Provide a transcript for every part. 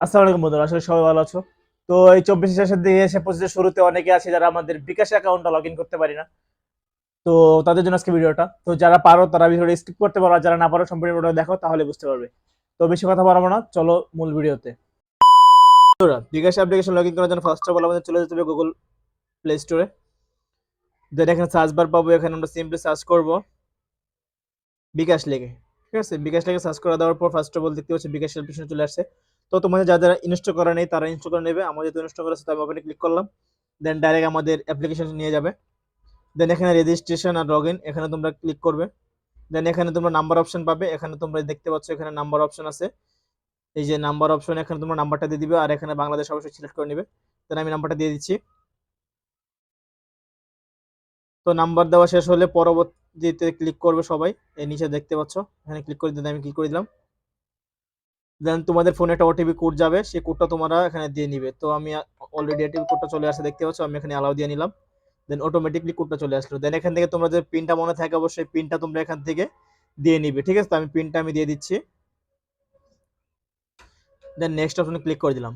আসসালামু আলাইকুম বন্ধুরা আসলে সবাই ভালো আছো। তো এই চব্বিশ শেষের দিকে এসে পঁচিশের শুরুতে অনেকে আছে যারা আমাদের বিকাশ অ্যাকাউন্টটা লগ ইন করতে পারি না। তো তাদের জন্য আজকে ভিডিওটা। তো যারা পারো তারা ভিডিওটা স্কিপ করতে পারো যারা না পারো সম্পূর্ণ ভিডিও দেখো তাহলে বুঝতে পারবে। তো বেশি কথা বাড়াবো না চলো মূল ভিডিওতে। বন্ধুরা, বিকাশ অ্যাপ্লিকেশন লগ ইন করার জন্য ফার্স্ট অফ অল আমাদের চলে যেতে হবে গুগল প্লে স্টোরে দেন এখানে সার্চ বার পাবো এখানে আমরা সিম্পলি সার্চ করব বিকাশ লেগে ঠিক আছে? বিকাশ লেগে সার্চ করে দেওয়ার পর ফার্স্ট অফ অল দেখতে পাচ্ছি বিকাশ অ্যাপ্লিকেশন চলে আসছে। তো তোমাদের যারা যারা ইনস্টল করা নেই, তারা ইনস্টল করে নেবে। আমাদের যেহেতু ইনস্টল করা আছে আমি ওখানে ক্লিক করলাম। দেন ডাইরেক্ট আমাদের অ্যাপ্লিকেশন নিয়ে যাবে। দেন এখানে রেজিস্ট্রেশন আর লগ এখানে তোমরা ক্লিক করবে। দেন এখানে তোমরা নাম্বার অপশন পাবে। এখানে তোমরা দেখতে পাচ্ছ, এখানে নাম্বার অপশন আছে। এই যে নাম্বার অপশন এখানে তোমরা নাম্বারটা দিয়ে দিবে। আর এখানে বাংলাদেশ অবশ্যই সিলেক্ট করে নেবে। দেন আমি নাম্বারটা দিয়ে দিচ্ছি। তো নাম্বার দেওয়া শেষ হলে পরবর্তীতে ক্লিক করবে সবাই। এই নিচে দেখতে পাচ্ছ। এখানে ক্লিক করে দিলে আমি ক্লিক করে দিলাম। দেন তোমাদের ফোনে একটা ওটিপি কোড যাবে, সেই কোডটা তোমরা এখানে দিয়ে নিবে। তো আমি অলরেডি ওটিপি কোডটা চলে আসে দেখতে পাচ্ছ? আমি এখানে অ্যালাউ দিয়ে নিলাম। দেন অটোমেটিকলি কোডটা চলে আসলো। দেন এখান থেকে তোমরা যে পিনটা মনে থাকে, অবশ্যই পিনটা তোমরা এখান থেকে দিয়ে নিবে। ঠিক আছে? তো আমি পিনটা আমি দিয়ে দিচ্ছি। দেন নেক্সট অপশনে ক্লিক করে দিলাম।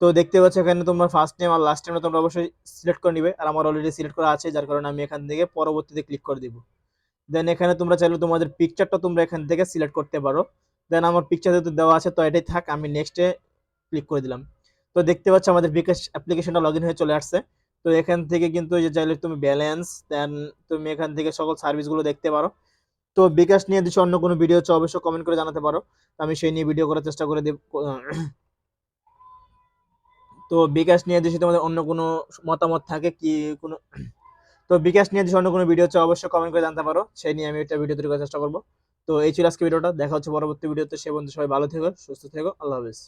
তো দেখতে পাচ্ছ এখানে তোমরা ফার্স্ট নেম আর লাস্ট নেমটা তোমরা অবশ্যই সিলেক্ট করে নিবে। আর আমার অলরেডি সিলেক্ট করা আছে, যার কারণে আমি এখান থেকে পরবর্তীতে ক্লিক করে দিব। দেন এখানে তোমরা চাইলে তোমাদের পিকচারটা তোমরা এখান থেকে সিলেক্ট করতে পারো। দেন আমার পিকচার যেহেতু দেওয়া আছে, তো এটাই থাক, আমি নেক্সটে ক্লিক করে দিলাম। তো দেখতে পাচ্ছ আমাদের বিকাশ অ্যাপ্লিকেশনটা লগ হয়ে চলে আসছে। তো এখান থেকে কিন্তু যে চাইলে তুমি ব্যালেন্স দেন তুমি এখান থেকে সকল সার্ভিসগুলো দেখতে পারো। তো বিকাশ নিয়ে কিছু অন্য কোনো ভিডিও হচ্ছে অবশ্যই কমেন্ট করে জানাতে পারো। আমি সেই নিয়ে ভিডিও করার চেষ্টা করে দেব। তো বিকাশ নিয়ে যদি তোমাদের অন্য কোনো মতামত থাকে, কি কোনো তো বিকাশ নিয়ে যদি অন্য কোনো ভিডিও হচ্ছে অবশ্যই কমেন্ট করে জানতে পারো। সেই নিয়ে আমি একটা ভিডিও তৈরি করার চেষ্টা করব। তো এই ছিল আজকে ভিডিওটা। দেখা হচ্ছে পরবর্তী ভিডিওতে। সে বন্ধু সবাই ভালো থেকো, সুস্থ থেকো। আল্লাহ হাফিজ।